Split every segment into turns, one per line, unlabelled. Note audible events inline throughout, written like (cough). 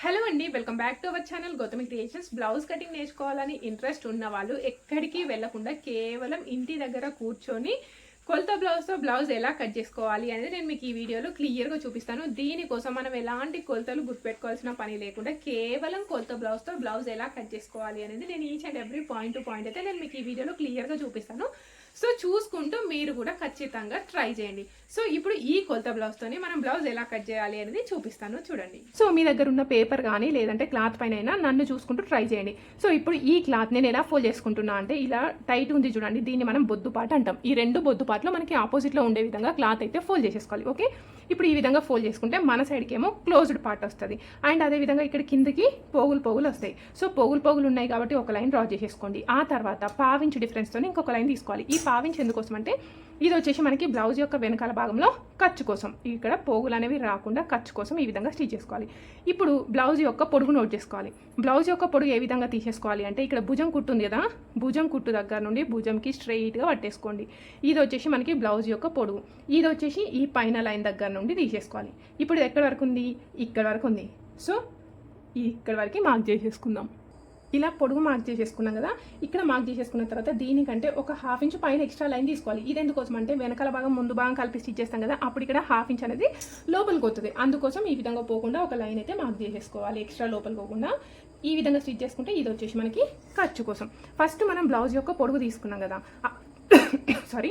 Hello అండి welcome back to our channel Gautami creations. Blouse cutting నేర్చుకోవాలని interest ఉన్న వాళ్ళు ఎక్కడికి వెళ్ళకుండా కేవలం ఇంటి దగ్గర కూర్చొని కొలత బ్లౌజ్తో బ్లౌజ్ ఎలా కట్ చేసుకోవాలి అనేది నేను మీకు ఈ వీడియోలో క్లియర్గా చూపిస్తాను. దీనికోసం మనం ఎలాంటి కొలతలు గుర్తుపెట్టుకోవాల్సిన పని లేకుండా కేవలం కొలత బ్లౌజ్తో బ్లౌజ్ ఎలా కట్ చేసుకోవాలి అనేది నేను each and every point to point అయితే నేను మీకు ఈ వీడియోలో క్లియర్గా చూపిస్తాను. సో చూసుకుంటూ మీరు కూడా ఖచ్చితంగా ట్రై చేయండి. సో ఇప్పుడు ఈ కొలత బ్లౌజ్తోని మనం బ్లౌజ్ ఎలా కట్ చేయాలి అనేది చూపిస్తాను చూడండి. సో మీ దగ్గర ఉన్న పేపర్ కానీ లేదంటే క్లాత్ పైన అయినా నన్ను చూసుకుంటూ ట్రై చేయండి. సో ఇప్పుడు ఈ క్లాత్ నేను ఎలా ఫోల్డ్ చేసుకుంటున్నా అంటే ఇలా టైట్ ఉంది చూడండి దీన్ని మనం బొద్దుపాటు అంటాం. ఈ రెండు బొద్దుపాట్లు మనకి ఆపోజిట్లో ఉండే విధంగా క్లాత్ అయితే ఫోల్డ్ చేసేసుకోవాలి ఓకే? ఇప్పుడు ఈ విధంగా ఫోల్డ్ చేసుకుంటే మన సైడ్కి ఏమో క్లోజ్డ్ పార్ట్ వస్తుంది. అండ్ అదే విధంగా ఇక్కడ కిందకి పోగులు పోగులు వస్తాయి. సో పోగులు పోగులు ఉన్నాయి కాబట్టి ఒక లైన్ డ్రా చేసేసుకోండి. ఆ తర్వాత పావించు డిఫరెన్స్తో ఇంకొక లైన్ తీసుకోవాలి. ఈ పావించ్ ఎందుకోసం అంటే ఇది వచ్చేసి మనకి బ్లౌజ్ యొక్క వెనకాల భాగంలో ఖర్చు కోసం. ఇక్కడ పోగులు అనేవి రాకుండా ఖర్చు కోసం ఈ విధంగా స్టిచ్ చేసుకోవాలి. ఇప్పుడు బ్లౌజ్ యొక్క పొడుగు నోట్ చేసుకోవాలి. బ్లౌజ్ యొక్క పొడుగు ఏ విధంగా తీసేసుకోవాలి అంటే ఇక్కడ భుజం కుట్టు ఉంది కదా? భుజం కుట్టు దగ్గర నుండి భుజంకి స్ట్రైట్గా పట్టేసుకోండి. ఇది వచ్చేసి మనకి బ్లౌజ్ యొక్క పొడుగు. ఇది వచ్చేసి ఈ పైన లైన్ దగ్గర నుండి తీసేసుకోవాలి. ఇప్పుడు ఇది ఎక్కడ వరకు ఉంది? ఇక్కడ వరకు ఉంది. సో ఇక్కడ వరకు మార్క్ చేసేసుకుందాం. ఇలా పొడుగు మార్క్ చేసేసుకున్నాం కదా ఇక్కడ మార్క్ చేసేసుకున్న తర్వాత దీనికంటే ఒక హాఫ్ ఇంచ్ పైన ఎక్స్ట్రా లైన్ తీసుకోవాలి. ఇది ఎందుకోసం అంటే వెనకాల భాగం ముందు భాగం కలిపి స్టిచ్ చేస్తాం కదా అప్పుడు ఇక్కడ హాఫ్ ఇంచ్ అనేది లోపలికి వస్తుంది. అందుకోసం ఈ విధంగా పోకుండా ఒక లైన్ అయితే మార్క్ చేసేసుకోవాలి ఎక్స్ట్రా లోపలికి పోకుండా. ఈ విధంగా స్టిచ్ చేసుకుంటే ఇది వచ్చేసి మనకి ఖర్చు కోసం. ఫస్ట్ మనం బ్లౌజ్ యొక్క పొడుగు తీసుకున్నాం కదా. (coughs) సారీ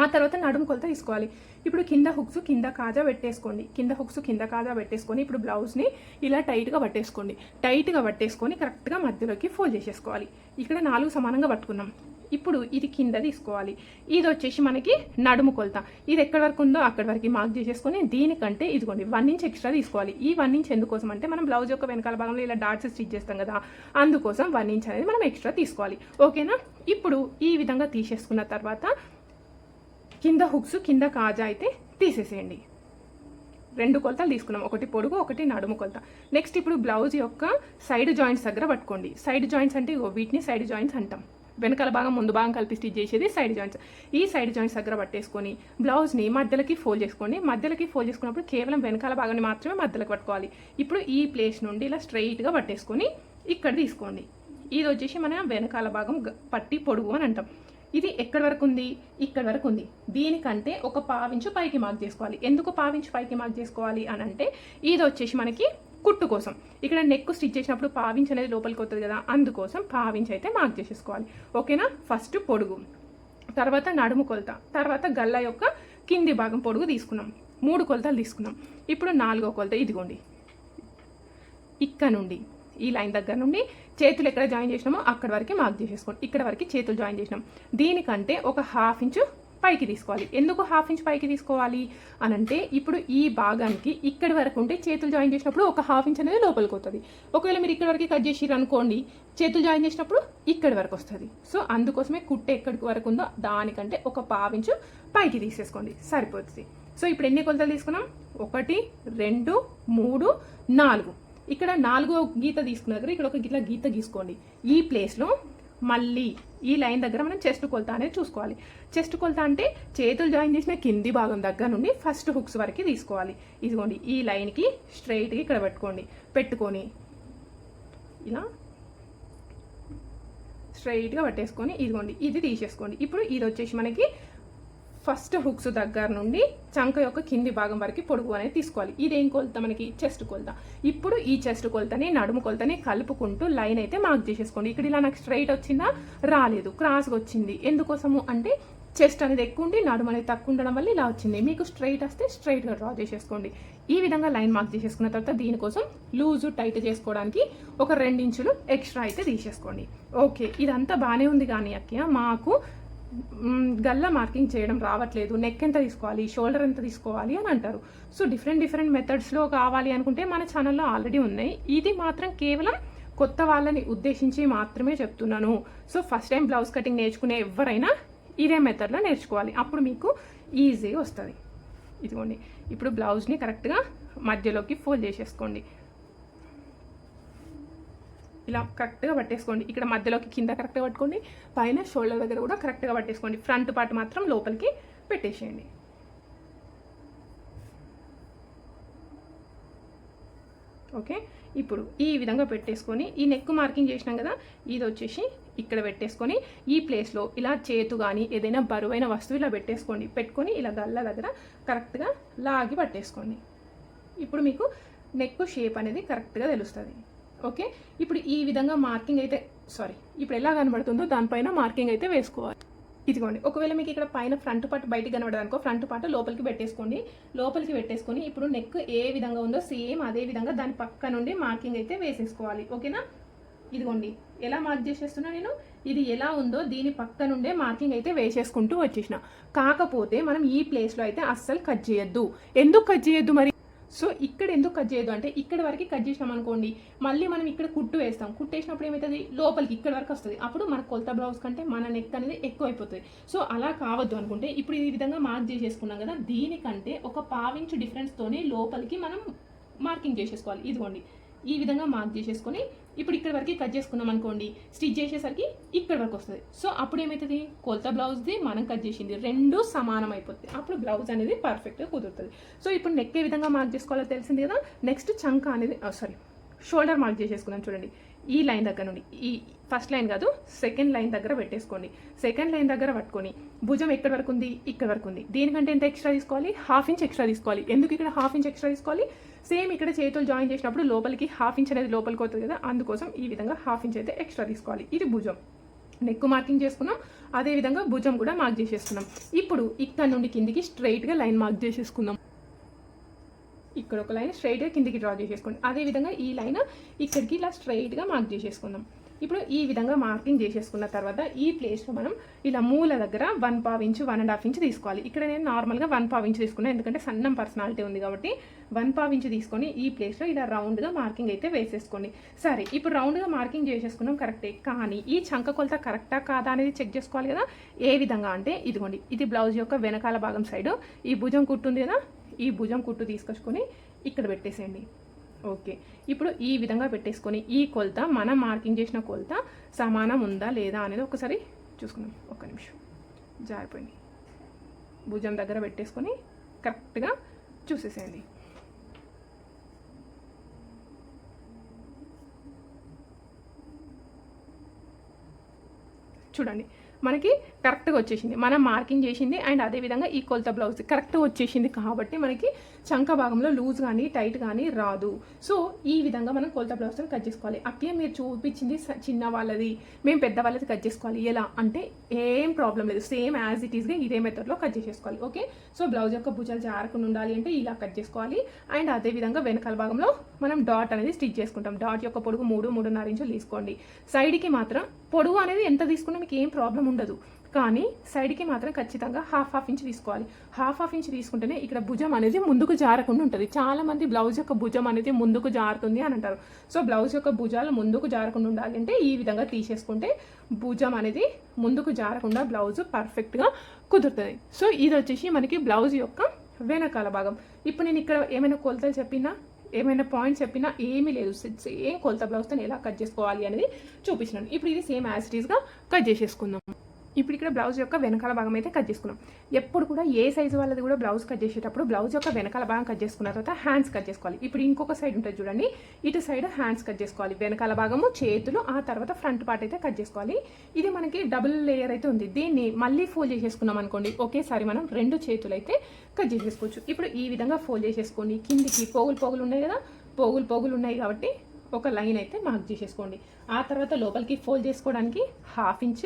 ఆ తర్వాత నడుము కొలత తీసుకోవాలి. ఇప్పుడు కింద హుక్స్ కింద కాజా పెట్టేసుకోండి. కింద హుక్స్ కింద కాజా పెట్టేసుకొని ఇప్పుడు బ్లౌజ్ని ఇలా టైట్గా పట్టేసుకోండి. టైట్గా పట్టేసుకొని కరెక్ట్గా మధ్యలోకి ఫోల్డ్ చేసేసుకోవాలి. ఇక్కడ నాలుగు సమానంగా పట్టుకున్నాం. ఇప్పుడు ఇది కింద తీసుకోవాలి. ఇది వచ్చేసి మనకి నడుము కొలత. ఇది ఎక్కడి వరకు ఉందో అక్కడి వరకు మార్క్ చేసేసుకొని దీనికంటే ఇదిగోండి వన్ ఇంచ్ ఎక్స్ట్రా తీసుకోవాలి. ఈ వన్ ఇంచ్ ఎందుకోసం అంటే మనం బ్లౌజ్ యొక్క వెనకాల భాగంలో ఇలా డాట్స్ స్టిచ్ చేస్తాం కదా అందుకోసం వన్ ఇంచ్ అనేది మనం ఎక్స్ట్రా తీసుకోవాలి. ఓకేనా ఇప్పుడు ఈ విధంగా తీసేసుకున్న తర్వాత కింద హుక్స్ కింద కాజా అయితే తీసేసేయండి. రెండు కొలతలు తీసుకున్నాం. ఒకటి పొడుగు ఒకటి నడుము కొలత. నెక్స్ట్ ఇప్పుడు బ్లౌజ్ యొక్క సైడ్ జాయింట్స్ దగ్గర పట్టుకోండి. సైడ్ జాయింట్స్ అంటే ఇగో వీటిని సైడ్ జాయింట్స్ అంటాం. వెనకాల భాగం ముందు భాగం కలిపి స్టిచ్ చేసేది సైడ్ జాయింట్స్. ఈ సైడ్ జాయింట్స్ దగ్గర పట్టేసుకొని బ్లౌజ్ని మధ్యలోకి ఫోల్డ్ చేసుకోండి. మధ్యలోకి ఫోల్డ్ చేసుకున్నప్పుడు కేవలం వెనకాల భాగాన్ని మాత్రమే మధ్యలోకి పట్టుకోవాలి. ఇప్పుడు ఈ ప్లేస్ నుండి ఇలా స్ట్రైట్గా పట్టేసుకొని ఇక్కడ తీసుకోండి. ఇది వచ్చేసి మన వెనకాల భాగం పట్టి పొడుగు అని అంటాం. ఇది ఎక్కడి వరకు ఉంది? ఇక్కడ వరకు ఉంది. దీనికంటే ఒక పావించు పైకి మార్క్ చేసుకోవాలి. ఎందుకు పావించు పైకి మార్క్ చేసుకోవాలి అని అంటే ఇది వచ్చేసి మనకి కుట్టు కోసం. ఇక్కడ నెక్ స్టిచ్ చేసినప్పుడు పావించ్ అనేది లోపలికి వస్తుంది కదా అందుకోసం పావించ్ అయితే మార్క్ చేసేసుకోవాలి. ఓకేనా? ఫస్ట్ పొడుగు. తర్వాత నడుము కొలత. తర్వాత గల్ల యొక్క కింది భాగం పొడుగు తీసుకున్నాం. మూడు కొలతలు తీసుకున్నాం. ఇప్పుడు నాలుగో కొలత ఇదిగోండి. ఇక్కడ నుండి. ఈ లైన్ దగ్గర నుండి చేతులు ఎక్కడ జాయిన్ చేసినామో అక్కడ వరకు మార్క్ చేసేసుకోండి. ఇక్కడ వరకు చేతులు జాయిన్ చేసినాం. దీనికంటే ఒక హాఫ్ ఇంచు పైకి తీసుకోవాలి. ఎందుకు హాఫ్ ఇంచ్ పైకి తీసుకోవాలి అని అంటే ఇప్పుడు ఈ భాగానికి ఇక్కడి వరకు ఉంటే చేతులు జాయిన్ చేసినప్పుడు ఒక హాఫ్ ఇంచ్ అనేది లోపలికి వస్తుంది. ఒకవేళ మీరు ఇక్కడ వరకు కట్ చేసిర్రు అనుకోండి చేతులు జాయిన్ చేసినప్పుడు ఇక్కడి వరకు వస్తుంది. సో అందుకోసమే కుట్ట ఎక్కడికి వరకు ఉందో దానికంటే ఒక పావించు పైకి తీసేసుకోండి. సరిపోతుంది. సో ఇప్పుడు ఎన్ని కొలతలు తీసుకున్నాం? ఒకటి రెండు మూడు నాలుగు. ఇక్కడ నాలుగో గీత తీసుకున్న దగ్గర ఇక్కడ ఒక ఇట్లా గీత గీసుకోండి. ఈ ప్లేస్లో మళ్ళీ ఈ లైన్ దగ్గర మనం చెస్ట్ కొలత అనేది చూసుకోవాలి. చెస్ట్ కొలత అంటే చేతులు జాయిన్ చేసిన కింది భాగం దగ్గర నుండి ఫస్ట్ హుక్స్ వరకు తీసుకోవాలి. ఇదిగోండి ఈ లైన్కి స్ట్రైట్గా ఇక్కడ పెట్టుకోండి. పెట్టుకొని ఇలా స్ట్రైట్గా పట్టేసుకొని ఇదిగోండి ఇది తీసేసుకోండి. ఇప్పుడు ఇది వచ్చేసి మనకి ఫస్ట్ హుక్స్ దగ్గర నుండి చంక యొక్క కింది భాగం వరకు పొడుగు అనేది తీసుకోవాలి. ఇదేం కొలత? మనకి చెస్ట్ కొలత. ఇప్పుడు ఈ చెస్ట్ కొలతని నడుము కొలతని కలుపుకుంటూ లైన్ అయితే మార్క్ చేసేసుకోండి. ఇక్కడ ఇలా నాకు స్ట్రైట్ వచ్చిందా? రాలేదు. క్రాస్గా వచ్చింది. ఎందుకోసము అంటే చెస్ట్ అనేది ఎక్కువ ఉండి నడుము అనేది తక్కువ ఉండడం వల్ల ఇలా వచ్చింది. మీకు స్ట్రైట్ వస్తే స్ట్రైట్గా డ్రా చేసేసుకోండి. ఈ విధంగా లైన్ మార్క్ చేసేసుకున్న తర్వాత దీనికోసం లూజు టైట్ చేసుకోవడానికి ఒక రెండించులు ఎక్స్ట్రా అయితే తీసేసుకోండి. ఓకే ఇదంతా బాగానే ఉంది కానీ అక్కయ్య మాకు గల్ల మార్కింగ్ చేయడం రావట్లేదు. నెక్ ఎంత తీసుకోవాలి? షోల్డర్ ఎంత తీసుకోవాలి అని అంటారు. సో డిఫరెంట్ డిఫరెంట్ మెథడ్స్లో కావాలి అనుకుంటే మన ఛానల్లో ఆల్రెడీ ఉన్నాయి. ఇది మాత్రం కేవలం కొత్త వాళ్ళని ఉద్దేశించి మాత్రమే చెప్తున్నాను. So first time blouse cutting నేర్చుకునే ఎవరైనా ఇదే మెథడ్లో నేర్చుకోవాలి. అప్పుడు మీకు ఈజీగా వస్తుంది. ఇదిగోండి. ఇప్పుడు బ్లౌజ్ని కరెక్ట్గా మధ్యలోకి ఫోల్డ్ చేసేసుకోండి. ఇలా కరెక్ట్గా పట్టేసుకోండి. ఇక్కడ మధ్యలోకి కింద కరెక్ట్గా పట్టుకోండి. పైన షోల్డర్ దగ్గర కూడా కరెక్ట్గా పట్టేసుకోండి. ఫ్రంట్ పార్ట్ మాత్రం లోపలికి పెట్టేసేయండి. ఓకే? ఇప్పుడు ఈ విధంగా పెట్టేసుకొని ఈ నెక్ మార్కింగ్ చేసినాం కదా ఇది వచ్చేసి ఇక్కడ పెట్టేసుకొని ఈ ప్లేస్లో ఇలా చేతు కానీ ఏదైనా బరువైన వస్తువు ఇలా పెట్టేసుకోండి. పెట్టుకొని ఇలా గల్ల దగ్గర కరెక్ట్గా లాగి పట్టేసుకోండి. ఇప్పుడు మీకు నెక్ షేప్ అనేది కరెక్ట్గా తెలుస్తుంది. ఓకే? ఇప్పుడు ఈ విధంగా మార్కింగ్ అయితే సారీ ఇప్పుడు ఎలా కనబడుతుందో దానిపైన మార్కింగ్ అయితే వేసుకోవాలి. ఇదిగోండి ఒకవేళ మీకు ఇక్కడ పైన ఫ్రంట్ పార్ట్ బయటికి కనబడదు అనుకో ఫ్రంట్ పార్ట్ లోపలికి పెట్టేసుకోండి. లోపలికి పెట్టేసుకొని ఇప్పుడు నెక్ ఏ విధంగా ఉందో సేమ్ అదే విధంగా దాని పక్క నుండి మార్కింగ్ అయితే వేసేసుకోవాలి. ఓకేనా? ఇదిగోండి ఎలా మార్క్ చేసేస్తున్నా నేను? ఇది ఎలా ఉందో దీని పక్క నుండే మార్కింగ్ అయితే వేసేసుకుంటూ వచ్చేసిన. కాకపోతే మనం ఈ ప్లేస్లో అయితే అస్సలు కట్ చేయొద్దు. ఎందుకు కట్ చేయొద్దు మరి? సో ఇక్కడ ఎందుకు కట్ చేయదు అంటే ఇక్కడ వరకు కట్ చేసినాం అనుకోండి మళ్ళీ మనం ఇక్కడ కుట్టు వేస్తాం. కుట్టు వేసినప్పుడు ఏమవుతుంది లోపలికి ఇక్కడ వరకు వస్తుంది. అప్పుడు మన కొలత బ్లౌజ్ కంటే మన నెక్ అనేది ఎక్కువ అయిపోతుంది సో అలా కావద్దు అనుకుంటే ఇప్పుడు ఈ విధంగా మార్క్ చేసేసుకున్నాం కదా దీనికంటే ఒక పావించు డిఫరెన్స్తోనే లోపలికి మనం మార్కింగ్ చేసేసుకోవాలి. ఇదిగోండి. ఈ విధంగా మార్క్ చేసేసుకొని ఇప్పుడు ఇక్కడ వరకు కట్ చేసుకున్నాం అనుకోండి స్టిచ్ చేసేసరికి ఇక్కడ వరకు వస్తుంది. సో అప్పుడు ఏమవుతుంది కొలత బ్లౌజ్ది మనం కట్ చేసింది. రెండు సమానం అయిపోతుంది అప్పుడు బ్లౌజ్ అనేది పర్ఫెక్ట్గా కుదురుతుంది. సో ఇప్పుడు నెక్ ఏ విధంగా మార్క్ చేసుకోవాలో తెలిసింది కదా? నెక్స్ట్ చంక అనేది సారీ షోల్డర్ మార్క్ చేసేసుకుందాం చూడండి. ఈ లైన్ దగ్గర నుండి ఈ ఫస్ట్ లైన్ కాదు సెకండ్ లైన్ దగ్గర పెట్టేసుకోండి. సెకండ్ లైన్ దగ్గర పట్టుకొని భుజం ఎక్కడి వరకు ఉంది? ఇక్కడ వరకు ఉంది. దీనికంటే ఎంత ఎక్స్ట్రా తీసుకోవాలి? హాఫ్ ఇంచ్ ఎక్స్ట్రా తీసుకోవాలి. ఎందుకు ఇక్కడ హాఫ్ ఇంచ్ ఎక్స్ట్రా తీసుకోవాలి? సేమ్ ఇక్కడ చేతులు జాయిన్ చేసినప్పుడు లోపలికి హాఫ్ ఇంచ్ అనేది లోపలికి అవుతుంది కదా అందుకోసం ఈ విధంగా హాఫ్ ఇంచ్ అయితే ఎక్స్ట్రా తీసుకోవాలి. ఇది భుజం. నెక్ మార్కింగ్ చేసుకున్నాం అదే విధంగా భుజం కూడా మార్క్ చేసేసుకున్నాం. ఇప్పుడు ఇక్కడ నుండి కిందికి స్ట్రైట్గా లైన్ మార్క్ చేసేసుకుందాం. ఇక్కడ ఒక లైన్ స్ట్రైట్గా కిందికి డ్రా చేసేసుకోండి. అదేవిధంగా ఈ లైన్ ఇక్కడికి ఇలా స్ట్రైట్గా మార్క్ చేసేసుకుందాం. ఇప్పుడు ఈ విధంగా మార్కింగ్ చేసేసుకున్న తర్వాత ఈ ప్లేస్లో మనం ఇలా మూల దగ్గర one pav inch one and half inch తీసుకోవాలి. ఇక్కడ నేను నార్మల్గా వన్ పావ్ ఇంచు తీసుకున్నాను ఎందుకంటే సన్నం పర్సనాలిటీ ఉంది కాబట్టి వన్ పావ్ ఇంచు తీసుకొని ఈ ప్లేస్లో ఇలా రౌండ్గా మార్కింగ్ అయితే వేసేసుకోండి. సరే ఇప్పుడు రౌండ్గా మార్కింగ్ చేసేసుకున్నాం కరెక్టే కానీ ఈ చంక కొలత కరెక్టా కాదా అనేది చెక్ చేసుకోవాలి కదా? ఏ విధంగా అంటే ఇదిగోండి ఇది బ్లౌజ్ యొక్క వెనకాల భాగం సైడ్ ఈ భుజం కుట్టుంది కదా? ఈ భుజం కుట్టు తీసుకొచ్చుకొని ఇక్కడ పెట్టేసేయండి. ఓకే. ఇప్పుడు ఈ విధంగా పెట్టేసుకొని ఈ కొలత మనం మార్కింగ్ చేసిన కొలత సమానం ఉందా లేదా అనేది ఒకసారి చూసుకుందాం. ఒక్క నిమిషం. జారిపోయింది. భుజం దగ్గర పెట్టేసుకొని కరెక్ట్గా చూసేసేయండి. చూడండి. మనకి కరెక్ట్గా వచ్చేసింది. మనం మార్కింగ్ చేసింది అండ్ అదేవిధంగా ఈ కొలత బ్లౌజ్ కరెక్ట్గా వచ్చేసింది కాబట్టి మనకి చంక భాగంలో లూజ్ కానీ టైట్ కానీ రాదు. సో ఈ విధంగా మనం కొలత బ్లౌజ్ని కట్ చేసుకోవాలి. అట్లే మీరు చూపించింది చిన్న వాళ్ళది. మేము పెద్ద వాళ్ళది కట్ చేసుకోవాలి. ఎలా? అంటే ఏం ప్రాబ్లం లేదు. సేమ్ యాజ్ ఇట్ ఈస్గా ఇదే మెథడ్లో కట్ చేసేసుకోవాలి. ఓకే? సో బ్లౌజ్ యొక్క భుజాలు జారకుండా ఉండాలి అంటే ఇలా కట్ చేసుకోవాలి. అండ్ అదేవిధంగా వెనకాల భాగంలో మనం డాట్ అనేది స్టిచ్ చేసుకుంటాం. డాట్ యొక్క పొడుగు మూడు మూడున్నర ఇంచులు తీసుకోండి. సైడ్కి మాత్రం పొడుగు అనేది ఎంత తీసుకున్నా మీకు ఏం ప్రాబ్లం ఉండదు. కానీ సైడ్కి మాత్రం ఖచ్చితంగా హాఫ్ హాఫ్ ఇంచ్ తీసుకోవాలి. హాఫ్ హాఫ్ ఇంచ్ తీసుకుంటేనే ఇక్కడ భుజం అనేది ముందుకు జారకుండా ఉంటుంది. చాలా మంది బ్లౌజ్ యొక్క భుజం అనేది ముందుకు జారుతుంది అని అంటారు. సో బ్లౌజ్ యొక్క భుజాలు ముందుకు జారకుండా ఉండాలి అంటే ఈ విధంగా తీసేసుకుంటే భుజం అనేది ముందుకు జారకుండా బ్లౌజ్ పర్ఫెక్ట్గా కుదురుతుంది. సో ఇది వచ్చేసి మనకి బ్లౌజ్ యొక్క వెనకాల భాగం. ఇప్పుడు నేను ఇక్కడ ఏమైనా కొలతలు చెప్పినా ఏమైనా పాయింట్స్ చెప్పినా ఏమీ లేదు. సేమ్ కొలత బ్లౌజ్తో ఎలా కట్ చేసుకోవాలి అనేది చూపించినాను ఇప్పుడు ఇది సేమ్ యాజ్ ఇట్ ఈస్గా కట్ చేసేసుకుందాం. ఇప్పుడు ఇక్కడ బ్లౌజ్ యొక్క వెనకాల భాగం అయితే కట్ చేసుకున్నాం. ఎప్పుడు కూడా ఏ సైజు వాళ్ళది కూడా బ్లౌజ్ కట్ చేసేటప్పుడు బ్లౌజ్ యొక్క వెనకాల భాగం కట్ చేసుకున్న తర్వాత హ్యాండ్స్ కట్ చేసుకోవాలి. ఇప్పుడు ఇంకొక సైడ్ ఉంటుంది చూడండి. ఇటు సైడ్ హ్యాండ్స్ కట్ చేసుకోవాలి. వెనకాల భాగము చేతులు ఆ తర్వాత ఫ్రంట్ పార్ట్ అయితే కట్ చేసుకోవాలి. ఇది మనకి డబుల్ లేయర్ అయితే ఉంది. దీన్ని మళ్ళీ ఫోల్డ్ చేసేసుకున్నాం అనుకోండి ఒకేసారి మనం రెండు చేతులు అయితే కట్ చేసేసుకోవచ్చు. ఇప్పుడు ఈ విధంగా ఫోల్డ్ చేసేసుకోండి. కిందికి పోగులు పోగులు ఉన్నాయి కదా పోగులు పోగులు ఉన్నాయి కాబట్టి ఒక లైన్ అయితే మార్క్ చేసేసుకోండి. ఆ తర్వాత లోపలికి ఫోల్డ్ చేసుకోవడానికి హాఫ్ ఇంచ్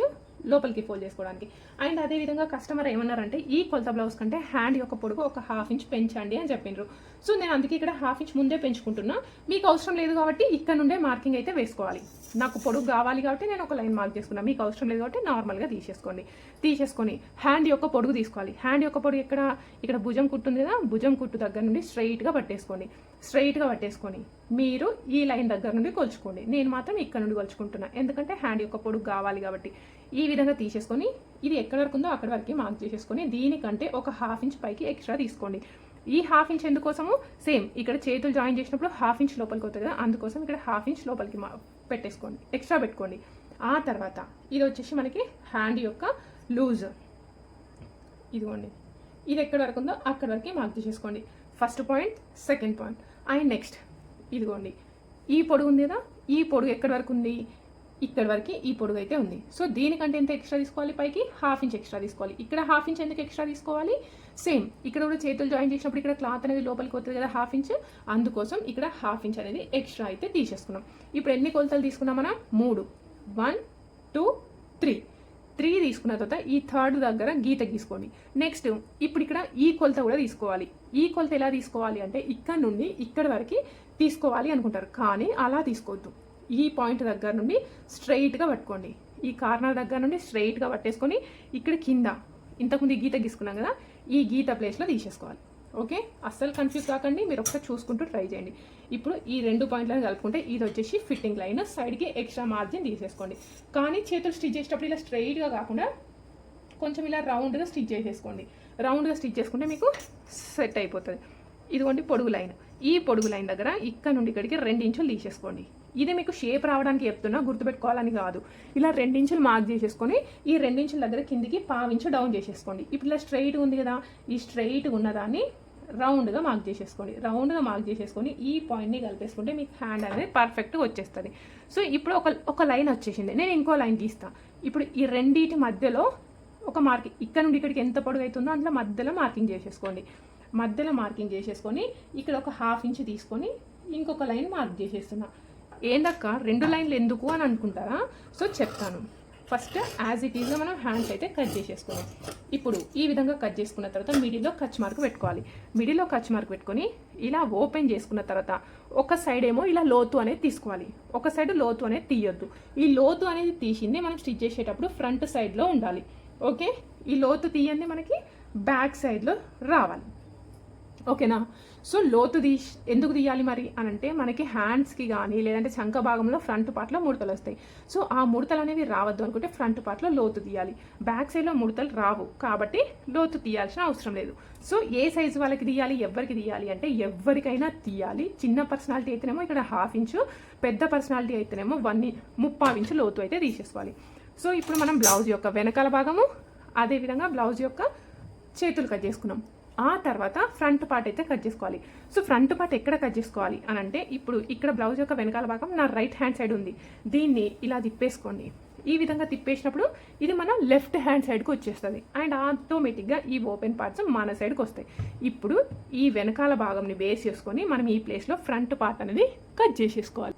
లోపలికి ఫోల్డ్ చేసుకోవడానికి. అండ్ అదేవిధంగా కస్టమర్ ఏమన్నారంటే ఈ కొలత బ్లౌజ్ కంటే హ్యాండ్ యొక్క పొడుగు ఒక హాఫ్ ఇంచ్ పెంచండి అని చెప్పిండ్రు సో నేను అందుకే ఇక్కడ హాఫ్ ఇంచ్ ముందే పెంచుకుంటున్నా. మీకు అవసరం లేదు కాబట్టి ఇక్కడ నుండే మార్కింగ్ అయితే వేసుకోవాలి. నాకు పొడుగు కావాలి కాబట్టి నేను ఒక లైన్ మార్క్ చేసుకున్నాను మీకు అవసరం లేదు కాబట్టి నార్మల్గా తీసేసుకోండి. తీసేసుకొని హ్యాండ్ యొక్క పొడుగు తీసుకోవాలి. హ్యాండ్ యొక్క పొడుగు ఎక్కడ? ఇక్కడ భుజం కుట్టుంది కదా భుజం కుట్టు దగ్గర నుండి స్ట్రైట్గా పట్టేసుకోండి. స్ట్రైట్గా పట్టేసుకొని మీరు ఈ లైన్ దగ్గర నుండి కొలుచుకోండి. నేను మాత్రం ఇక్కడ నుండి కొలుచుకుంటున్నా. ఎందుకంటే హ్యాండ్ యొక్క పొడుగు కావాలి కాబట్టి. ఈ విధంగా తీసేసుకొని ఇది ఎక్కడ వరకు ఉందో అక్కడ వరకు మార్క్ చేసేసుకొని దీనికంటే ఒక హాఫ్ ఇంచ్ పైకి ఎక్స్ట్రా తీసుకోండి. ఈ హాఫ్ ఇంచ్ ఎందుకోసము? సేమ్ ఇక్కడ చేతులు జాయిన్ చేసినప్పుడు హాఫ్ ఇంచ్ లోపలికి అవుతుంది కదా అందుకోసం ఇక్కడ హాఫ్ ఇంచ్ లోపలికి పెట్టేసుకోండి. ఎక్స్ట్రా పెట్టుకోండి. ఆ తర్వాత ఇది వచ్చేసి మనకి హ్యాండ్ యొక్క లూజ్. ఇదిగోండి. ఇది ఎక్కడ వరకు ఉందో అక్కడ వరకు మార్క్ చేసేసుకోండి. First point second point. And next ఇదిగోండి. ఈ పొడుగు ఉంది కదా? ఈ పొడుగు ఎక్కడి వరకు ఉంది? ఇక్కడ వరకు ఈ పొడుగు అయితే ఉంది. సో దీనికంటే ఎంత ఎక్స్ట్రా తీసుకోవాలి పైకి? హాఫ్ ఇంచ్ ఎక్స్ట్రా తీసుకోవాలి. ఇక్కడ హాఫ్ ఇంచ్ ఎందుకు ఎక్స్ట్రా తీసుకోవాలి? సేమ్ ఇక్కడ కూడా చేతులు జాయిన్ చేసినప్పుడు ఇక్కడ క్లాత్ అనేది లోపలికి వస్తుంది కదా హాఫ్ ఇంచ్. అందుకోసం ఇక్కడ హాఫ్ ఇంచ్ అనేది ఎక్స్ట్రా అయితే తీసేసుకున్నాం. ఇప్పుడు ఎన్ని కొలతలు తీసుకున్నాం మనం? మూడు. One two three. త్రీ తీసుకున్న తర్వాత ఈ థర్డ్ దగ్గర గీత గీసుకోండి. నెక్స్ట్ ఇప్పుడు ఇక్కడ ఈ కొలత కూడా తీసుకోవాలి. ఈ కొలత ఎలా తీసుకోవాలి అంటే ఇక్కడ నుండి ఇక్కడ వరకు తీసుకోవాలి అనుకుంటారు. కానీ అలా తీసుకోవద్దు. ఈ పాయింట్ దగ్గర నుండి స్ట్రైట్గా పట్టుకోండి. ఈ కార్నర్ దగ్గర నుండి స్ట్రైట్గా పట్టేసుకొని ఇక్కడ కింద ఇంతకుముందు ఈ గీత గీసుకున్నాం కదా ఈ గీత ప్లేస్లో తీసేసుకోవాలి. ఓకే? అస్సలు కన్ఫ్యూజ్ కాకండి. మీరు ఒకసారి చూసుకుంటూ ట్రై చేయండి. ఇప్పుడు ఈ రెండు పాయింట్లను కలుపుకుంటే ఇది వచ్చేసి ఫిట్టింగ్ లైన్ సైడ్కి ఎక్స్ట్రా మార్జిన్ తీసేసుకోండి. కానీ చేతులు స్టిచ్ చేసేటప్పుడు ఇలా స్ట్రైట్గా కాకుండా కొంచెం ఇలా రౌండ్గా స్టిచ్ చేసేసుకోండి. రౌండ్గా స్టిచ్ చేసుకుంటే మీకు సెట్ అయిపోతుంది. ఇదిగోండి పొడుగు లైన్ ఈ పొడుగు లైన్ దగ్గర ఇక్కడ నుండి ఇక్కడికి రెండు ఇంచులు తీసేసుకోండి. ఇది మీకు షేప్ రావడానికి చెప్తున్నా గుర్తుపెట్టుకోవాలని కాదు. ఇలా రెండించులు మార్క్ చేసేసుకొని ఈ రెండించుల దగ్గర కిందికి పావించు డౌన్ చేసేసుకోండి. ఇప్పుడు ఇలా స్ట్రైట్గా ఉంది కదా ఈ స్ట్రైట్గా ఉన్నదాన్ని రౌండ్గా మార్క్ చేసేసుకోండి. రౌండ్గా మార్క్ చేసేసుకొని ఈ పాయింట్ని కలిపేసుకుంటే మీకు హ్యాండ్ అనేది పర్ఫెక్ట్గా వచ్చేస్తుంది. సో ఇప్పుడు ఒక ఒక లైన్ వచ్చేసింది. నేను ఇంకో లైన్ తీస్తాను ఇప్పుడు ఈ రెండింటి మధ్యలో ఒక మార్కింగ్ ఇక్కడ నుండి ఇక్కడికి ఎంత పొడుగు అవుతుందో అందులో మధ్యలో మార్కింగ్ చేసేసుకోండి. మధ్యలో మార్కింగ్ చేసేసుకొని ఇక్కడ ఒక హాఫ్ ఇంచ్ తీసుకొని ఇంకొక లైన్ మార్క్ చేసేస్తున్నా. ఏందక్క? రెండు లైన్లు ఎందుకు అని అనుకుంటారా? సో చెప్తాను. ఫస్ట్ యాజ్ ఇట్ ఈజ్గా మనం హ్యాండ్స్ అయితే కట్ చేసేసుకోవాలి. ఇప్పుడు ఈ విధంగా కట్ చేసుకున్న తర్వాత మిడిల్లో కచ్ మార్క్ పెట్టుకోవాలి. మిడిల్లో కచ్ మార్క్ పెట్టుకొని ఇలా ఓపెన్ చేసుకున్న తర్వాత ఒక సైడ్ ఏమో ఇలా లోతు అనేది తీసుకోవాలి. ఒక సైడ్ లోతు అనేది తీయొద్దు. ఈ లోతు అనేది తీసింది మనం స్టిచ్ చేసేటప్పుడు ఫ్రంట్ సైడ్లో ఉండాలి. ఓకే ఈ లోతు తీయండి మనకి బ్యాక్ సైడ్లో రావాలి. ఓకేనా? సో లోతు తీ ఎందుకు తీయాలి మరి? అని అంటే మనకి హ్యాండ్స్కి కానీ లేదంటే చంక భాగంలో ఫ్రంట్ పార్ట్లో ముడతలు వస్తాయి. సో ఆ ముడతలు అనేవి రావద్దు అనుకుంటే ఫ్రంట్ పార్ట్లో లోతు తీయాలి. బ్యాక్ సైడ్లో ముడతలు రావు కాబట్టి లోతు తీయాల్సిన అవసరం లేదు. సో ఏ సైజు వాళ్ళకి తీయాలి? ఎవరికి తీయాలి? అంటే ఎవరికైనా తీయాలి. చిన్న పర్సనాలిటీ అయితేనేమో ఇక్కడ హాఫ్ ఇంచు పెద్ద పర్సనాలిటీ అయితేనేమో వన్ ముప్పావు ఇంచు లోతు అయితే తీసేసుకోవాలి. సో ఇప్పుడు మనం బ్లౌజ్ యొక్క వెనకాల భాగము అదేవిధంగా బ్లౌజ్ యొక్క చేతులు కట్ చేసుకున్నాం. ఆ తర్వాత ఫ్రంట్ పార్ట్ అయితే కట్ చేసుకోవాలి. సో ఫ్రంట్ పార్ట్ ఎక్కడ కట్ చేసుకోవాలి అని అంటే ఇప్పుడు ఇక్కడ బ్లౌజ్ యొక్క వెనకాల భాగం నా రైట్ హ్యాండ్ సైడ్ ఉంది. దీన్ని ఇలా తిప్పేసుకోండి. ఈ విధంగా తిప్పేసినప్పుడు ఇది మన లెఫ్ట్ హ్యాండ్ సైడ్కి వచ్చేస్తుంది. అండ్ ఆటోమేటిక్గా ఈ ఓపెన్ పార్ట్స్ మన సైడ్కి వస్తాయి. ఇప్పుడు ఈ వెనకాల భాగంని బేస్ చేసుకొని మనం ఈ ప్లేస్లో ఫ్రంట్ పార్ట్ అనేది కట్ చేసేసుకోవాలి.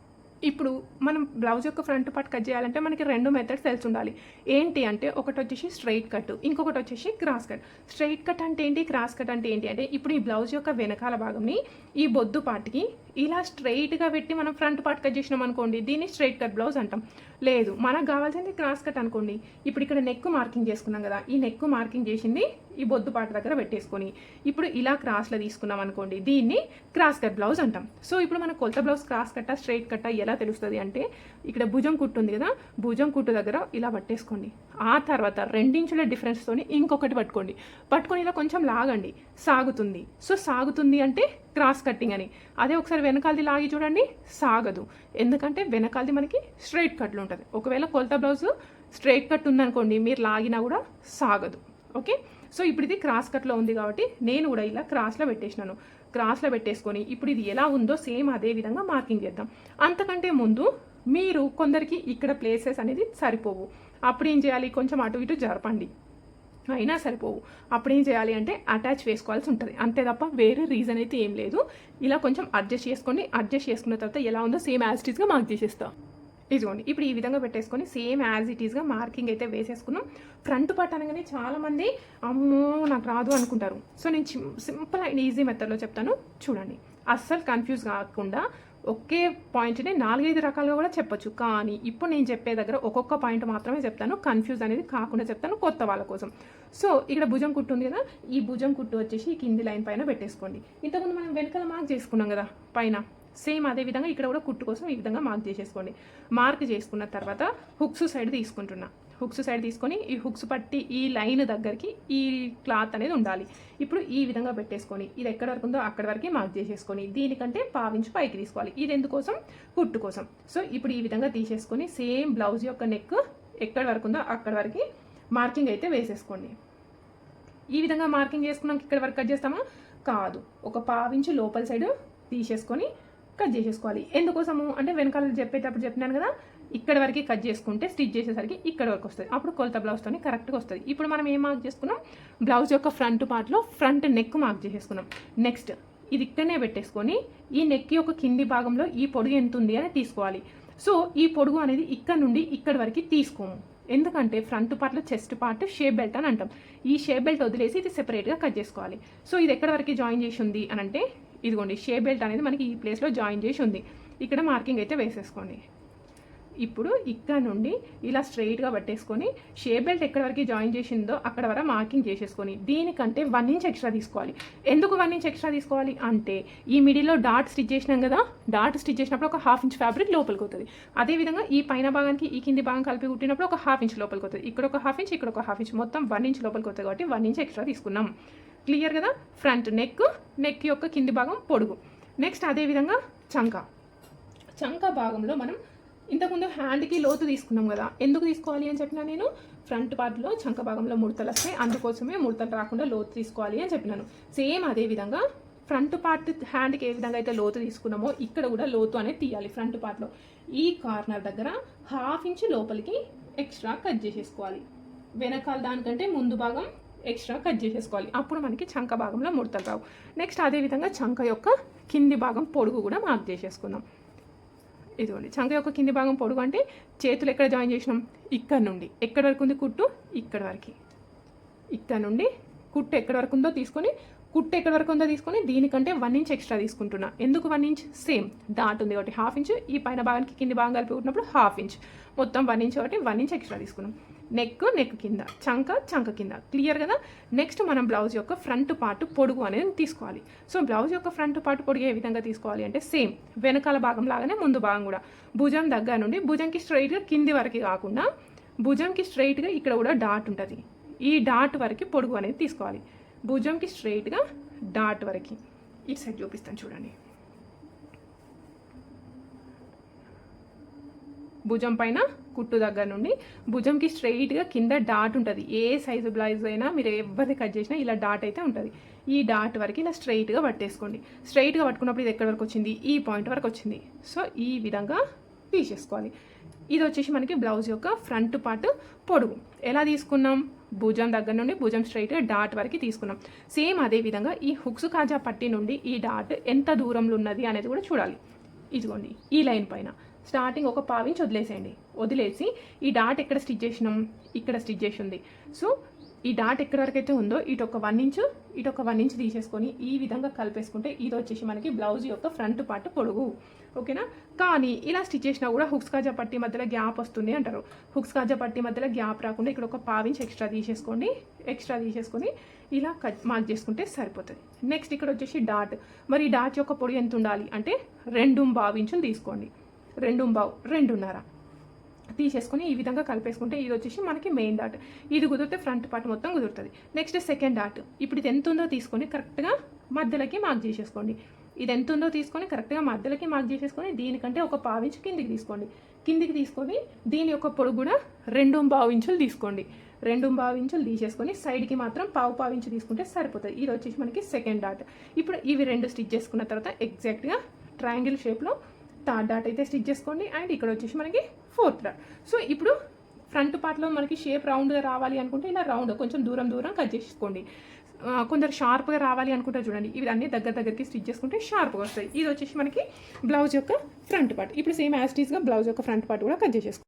ఇప్పుడు మనం బ్లౌజ్ యొక్క ఫ్రంట్ పార్ట్ కట్ చేయాలంటే మనకి రెండు మెథడ్స్ తెలిసి ఉండాలి. ఏంటి అంటే ఒకటి వచ్చేసి స్ట్రైట్ కట్ ఇంకొకటి వచ్చేసి క్రాస్ కట్ స్ట్రైట్ కట్ అంటే ఏంటి? క్రాస్ కట్ అంటే ఏంటి? అంటే ఇప్పుడు ఈ బ్లౌజ్ యొక్క వెనకాల భాగంని ఈ బొద్దు పార్ట్కి ఇలా స్ట్రైట్గా పెట్టి మనం ఫ్రంట్ పార్ట్ కట్ చేసినాం అనుకోండి దీన్ని స్ట్రైట్ కట్ బ్లౌజ్ అంటాం. లేదు మనకు కావాల్సింది క్రాస్ కట్ అనుకోండి. ఇప్పుడు ఇక్కడ నెక్ మార్కింగ్ చేసుకున్నాం కదా ఈ నెక్ మార్కింగ్ చేసింది ఈ బొద్దు పాట దగ్గర పెట్టేసుకొని ఇప్పుడు ఇలా క్రాస్లో తీసుకున్నాం అనుకోండి దీన్ని క్రాస్ కట్ బ్లౌజ్ అంటాం. సో ఇప్పుడు మన కొలత బ్లౌజ్ క్రాస్ కట్ట స్ట్రైట్ కట్ట ఎలా తెలుస్తుంది అంటే ఇక్కడ భుజం కుట్టు ఉంది కదా భుజం కుట్టు దగ్గర ఇలా పట్టేసుకోండి. ఆ తర్వాత రెండించుల డిఫరెన్స్తోని ఇంకొకటి పట్టుకోండి. పట్టుకొని ఇలా కొంచెం లాగండి సాగుతుంది. సో సాగుతుంది అంటే క్రాస్ కట్టింగ్ అని. అదే ఒకసారి వెనకాలది లాగి చూడండి సాగదు. ఎందుకంటే వెనకాలది మనకి స్ట్రైట్ కట్లు ఉంటుంది. ఒకవేళ కొలత బ్లౌజ్ స్ట్రైట్ కట్ ఉందనుకోండి మీరు లాగినా కూడా సాగదు. ఓకే? సో ఇప్పుడు ఇది క్రాస్ కట్లో ఉంది కాబట్టి నేను కూడా ఇలా క్రాస్లో పెట్టేసినాను. క్రాస్లో పెట్టేసుకొని ఇప్పుడు ఇది ఎలా ఉందో సేమ్ అదే విధంగా మార్కింగ్ చేద్దాం. అంతకంటే ముందు మీరు కొందరికి ఇక్కడ ప్లేసెస్ అనేది సరిపోవు. అప్పుడు ఏం చేయాలి? కొంచెం అటు ఇటు జరపండి. అయినా సరిపోవు. అప్పుడు ఏం చేయాలి అంటే అటాచ్ వేసుకోవాల్సి ఉంటుంది. అంతే తప్ప వేరే రీజన్ అయితే ఏం లేదు. ఇలా కొంచెం అడ్జస్ట్ చేసుకోండి అడ్జస్ట్ చేసుకున్న తర్వాత ఎలా ఉందో సేమ్ యాజ్ ఇట్ మార్క్ చేసేస్తాం. ఇదిగోండి ఇప్పుడు ఈ విధంగా పెట్టేసుకొని సేమ్ యాజ్ ఇట్ ఈస్గా మార్కింగ్ అయితే వేసేసుకున్నాం. ఫ్రంట్ పార్ట్ అనగానే చాలామంది అమ్మో నాకు రాదు అనుకుంటారు. సో నేను సింపుల్ అండ్ ఈజీ మెథడ్లో చెప్తాను. చూడండి అస్సలు కన్ఫ్యూజ్ కాకుండా ఒకే పాయింట్ని నాలుగైదు రకాలుగా కూడా చెప్పొచ్చు. కానీ ఇప్పుడు నేను చెప్పే దగ్గర ఒక్కొక్క పాయింట్ మాత్రమే చెప్తాను. కన్ఫ్యూజ్ అనేది కాకుండా చెప్తాను కొత్త వాళ్ళ కోసం. సో ఇక్కడ భుజం కుట్టు ఉంది కదా ఈ భుజం కుట్టు వచ్చేసి ఈ కింది లైన్ పైన పెట్టేసుకోండి. ఇంతకుముందు మనం వెనకాల మార్క్ చేసుకున్నాం కదా పైన. సేమ్ అదే విధంగా ఇక్కడ కూడా కుట్టు కోసం ఈ విధంగా మార్క్ చేసేసుకోండి. మార్క్ చేసుకున్న తర్వాత హుక్స్ సైడ్ తీసుకుంటున్నా. హుక్స్ సైడ్ తీసుకొని ఈ హుక్స్ పట్టి ఈ లైన్ దగ్గరికి ఈ క్లాత్ అనేది ఉండాలి. ఇప్పుడు ఈ విధంగా పెట్టేసుకొని ఇది ఎక్కడ వరకు ఉందో అక్కడ వరకే మార్క్ చేసేసుకొని దీనికంటే పావించి పైకి తీసుకోవాలి. ఇది ఎందుకోసం? కుట్టు కోసం. సో ఇప్పుడు ఈ విధంగా తీసేసుకొని సేమ్ బ్లౌజ్ యొక్క నెక్ ఎక్కడ వరకు ఉందో అక్కడ వరకు మార్కింగ్ అయితే వేసేసుకోండి. ఈ విధంగా మార్కింగ్ చేసుకున్నాక ఇక్కడ వరకు కట్ చేస్తామా? కాదు. ఒక పావించి లోపల సైడ్ తీసేసుకొని కట్ చేసేసుకోవాలి. ఎందుకోసము? అంటే వెనకాల చెప్పేటప్పుడు చెప్పినాను కదా ఇక్కడ వరకు కట్ చేసుకుంటే స్టిచ్ చేసేసరికి ఇక్కడ వరకు వస్తుంది. అప్పుడు కొలత బ్లౌజ్తో కరెక్ట్గా వస్తుంది. ఇప్పుడు మనం ఏం మార్క్ చేసుకున్నాం? బ్లౌజ్ యొక్క ఫ్రంట్ పార్ట్లో ఫ్రంట్ నెక్ మార్క్ చేసేసుకున్నాం. నెక్స్ట్ ఇది ఇక్కడనే పెట్టేసుకొని ఈ నెక్ యొక్క కింది భాగంలో ఈ పొడుగు ఎంత ఉంది అని తీసుకోవాలి. సో ఈ పొడుగు అనేది ఇక్కడ నుండి ఇక్కడ వరకు తీసుకోము. ఎందుకంటే ఫ్రంట్ పార్ట్లో చెస్ట్ పార్ట్ షేప్ బెల్ట్ అని అంటాం. ఈ షేప్ బెల్ట్ వదిలేసి ఇది సెపరేట్గా కట్ చేసుకోవాలి. సో ఇది ఎక్కడ వరకు జాయిన్ చేసి ఉంది అని అంటే ఇదిగోండి షేప్ బెల్ట్ అనేది మనకి ఈ ప్లేస్లో జాయిన్ చేసి ఉంది. ఇక్కడ మార్కింగ్ అయితే వేసేసుకోండి. ఇప్పుడు ఇక్కడ నుండి ఇలా స్ట్రైట్గా పట్టేసుకొని షేప్ బెల్ట్ ఎక్కడి వరకు జాయిన్ చేసిందో అక్కడ వరకు మార్కింగ్ చేసేసుకొని దీనికంటే వన్ ఇంచ్ ఎక్స్ట్రా తీసుకోవాలి. ఎందుకు వన్ ఇంచ్ ఎక్స్ట్రా తీసుకోవాలి అంటే ఈ మిడిల్లో డాట్ స్టిచ్ చేసినాం కదా డాట్ స్టిచ్ చేసినప్పుడు ఒక హాఫ్ ఇంచ్ ఫ్యాబ్రిక్ లోపలికి అవుతుంది అదేవిధంగా ఈ పైన భాగానికి ఈ కింది భాగం కలిపి కుట్టినప్పుడు ఒక హాఫ్ ఇంచ్ లోపలికి అవుతుంది ఇక్కడ ఒక హాఫ్ ఇంచ్ ఇక్కడ ఒక హాఫ్ ఇంచ్ మొత్తం వన్ ఇంచ్ లోపలికి అవుతుంది కాబట్టి వన్ ఇంచ్ ఎక్స్ట్రా తీసుకున్నాం. క్లియర్ కదా? ఫ్రంట్ నెక్ నెక్ యొక్క కింది భాగం పొడుగు. నెక్స్ట్ అదేవిధంగా చంక. చంక భాగంలో మనం ఇంతకుముందు హ్యాండ్కి లోతు తీసుకున్నాం కదా. ఎందుకు తీసుకోవాలి అని చెప్పినా నేను? ఫ్రంట్ పార్ట్లో చంక భాగంలో ముడతలు వస్తాయి. అందుకోసమే ముడతలు రాకుండా లోతు తీసుకోవాలి అని చెప్పినాను. సేమ్ అదే విధంగా ఫ్రంట్ పార్ట్ హ్యాండ్కి ఏ విధంగా అయితే లోతు తీసుకున్నామో ఇక్కడ కూడా లోతు అనేది తీయాలి ఫ్రంట్ పార్ట్లో. ఈ కార్నర్ దగ్గర హాఫ్ ఇంచ్ లోపలికి ఎక్స్ట్రా కట్ చేసేసుకోవాలి. వెనకాల దానికంటే ముందు భాగం ఎక్స్ట్రా కట్ చేసేసుకోవాలి. అప్పుడు మనకి చంక భాగంలో ముడతలు రావు. నెక్స్ట్ అదేవిధంగా చంక యొక్క కింది భాగం పొడుగు కూడా మార్క్ చేసేసుకుందాం. ఇదిగోండి చంక యొక్క కింది భాగం పొడుగు అంటే చేతులు ఎక్కడ జాయిన్ చేసినాం? ఇక్కడ నుండి. ఎక్కడ వరకు ఉంది కుట్టు? ఇక్కడ వరకు. ఇక్కడ నుండి కుట్టు ఎక్కడ వరకు ఉందో తీసుకొని కుట్టు ఎక్కడ వరకు ఉందో తీసుకొని దీనికంటే వన్ ఇంచ్ ఎక్స్ట్రా తీసుకుంటున్నా. ఎందుకు వన్ ఇంచ్? సేమ్ దాట్ ఉంది కాబట్టి హాఫ్ ఇంచ్. ఈ పైన భాగానికి కింది భాగం కలిపి కుట్టినప్పుడు హాఫ్ ఇంచ్. మొత్తం వన్ ఇంచ్ కాబట్టి వన్ ఇంచ్ ఎక్స్ట్రా తీసుకున్నాం. నెక్ నెక్ కింద చంక చంక కింద. క్లియర్ కదా? నెక్స్ట్ మనం బ్లౌజ్ యొక్క ఫ్రంట్ పార్ట్ పొడుగు అనేది తీసుకోవాలి. సో బ్లౌజ్ యొక్క ఫ్రంట్ పార్ట్ పొడుగు ఏ విధంగా తీసుకోవాలి అంటే సేమ్ వెనకాల భాగం లాగానే ముందు భాగం కూడా. భుజం దగ్గర నుండి భుజంకి స్ట్రైట్గా కింది వరకు కాకుండా భుజంకి స్ట్రైట్గా ఇక్కడ కూడా డాట్ ఉంటుంది. ఈ డాట్ వరకు పొడుగు అనేది తీసుకోవాలి. భుజంకి స్ట్రైట్గా డాట్ వరకు. ఇటు సైడ్ చూపిస్తాను చూడండి. భుజం పైన కుట్టు దగ్గర నుండి భుజంకి స్ట్రైట్గా కింద డాట్ ఉంటుంది. ఏ సైజు బ్లౌజ్ అయినా మీరు ఎవరిది కట్ చేసినా ఇలా డాట్ అయితే ఉంటుంది. ఈ డాట్ వరకు ఇలా స్ట్రైట్గా పట్టేసుకోండి. స్ట్రైట్గా పట్టుకున్నప్పుడు ఇది ఎక్కడి వరకు వచ్చింది? ఈ పాయింట్ వరకు వచ్చింది. సో ఈ విధంగా తీసేసుకోవాలి. ఇది వచ్చేసి మనకి బ్లౌజ్ యొక్క ఫ్రంట్ పార్ట్ పొడుగు ఎలా తీసుకున్నాం? భుజం దగ్గర నుండి భుజం స్ట్రైట్గా డాట్ వరకు తీసుకున్నాం. సేమ్ అదే విధంగా ఈ హుక్స్ కాజా పట్టి నుండి ఈ డాట్ ఎంత దూరంలో ఉన్నది అనేది కూడా చూడాలి. ఇదిగోండి ఈ లైన్ పైన. స్టార్టింగ్ ఒక పావించి వదిలేసేయండి. వదిలేసి ఈ డాట్ ఎక్కడ స్టిచ్ చేసినాం? ఇక్కడ స్టిచ్ చేసి ఉంది. సో ఈ డాట్ ఎక్కడ వరకు అయితే ఉందో ఇటు ఒక వన్ ఇంచు ఇటు ఒక వన్ ఇంచ్ తీసేసుకొని ఈ విధంగా కలిపేసుకుంటే ఇది వచ్చేసి మనకి బ్లౌజ్ యొక్క ఫ్రంట్ పార్ట్ పొడుగు. ఓకేనా కానీ ఇలా స్టిచ్ చేసినా కూడా హుక్స్ కాజా పట్టి మధ్యలో గ్యాప్ వస్తుంది అంటారు. హుక్స్ కాజా పట్టి మధ్యలో గ్యాప్ రాకుండా ఇక్కడ ఒక పావించి ఎక్స్ట్రా తీసేసుకోండి. ఎక్స్ట్రా తీసేసుకొని ఇలా కట్ మార్క్ చేసుకుంటే సరిపోతుంది. నెక్స్ట్ ఇక్కడ వచ్చేసి డాట్ మరి ఈ డాట్ యొక్క పొడి ఎంత ఉండాలి? అంటే రెండు బావించులు తీసుకోండి. రెండు బావు రెండున్నర. తీసేసుకుని ఈ విధంగా కలిపేసుకుంటే ఇది వచ్చేసి మనకి మెయిన్ డాట్ ఇది కుదిరితే ఫ్రంట్ పార్ట్ మొత్తం కుదురుతుంది. నెక్స్ట్ సెకండ్ డాట్ ఇప్పుడు ఇది ఎంత ఉందో తీసుకొని కరెక్ట్గా మధ్యలోకి మార్క్ చేసేసుకోండి. ఇది ఎంత ఉందో తీసుకొని కరెక్ట్గా మధ్యలోకి మార్క్ చేసేసుకొని దీనికంటే ఒక పావించు కిందికి తీసుకోండి. కిందికి తీసుకొని దీని యొక్క పొడుగు కూడా రెండు ఇంచులు తీసుకోండి. రెండు ఇంచులు తీసేసుకొని సైడ్కి మాత్రం పావు పావించు తీసుకుంటే సరిపోతుంది. ఇది వచ్చేసి మనకి సెకండ్ డాట్ ఇప్పుడు ఇవి రెండు స్టిచ్ చేసుకున్న తర్వాత ఎగ్జాక్ట్గా ట్రయాంగిల్ షేప్లో థర్డ్ డాట్ అయితే స్టిచ్ చేసుకోండి. అండ్ ఇక్కడ వచ్చేసి మనకి ఫోర్త్ డాట్. సో ఇప్పుడు ఫ్రంట్ పార్ట్లో మనకి షేప్ రౌండ్గా రావాలి అనుకుంటే ఇలా రౌండ్ కొంచెం దూరం దూరం కట్ చేసుకోండి. కొందరు షార్ప్గా రావాలి అనుకుంటే చూడండి. ఇవి అన్నీ దగ్గర దగ్గరికి స్టిచ్ చేసుకుంటే షార్ప్గా వస్తాయి. ఇది వచ్చేసి మనకి బ్లౌజ్ యొక్క ఫ్రంట్ పార్ట్. ఇప్పుడు సేమ్ యాజ్ టీస్గా బ్లౌజ్ యొక్క ఫ్రంట్ పార్ట్ కూడా కట్ చేసేసుకోండి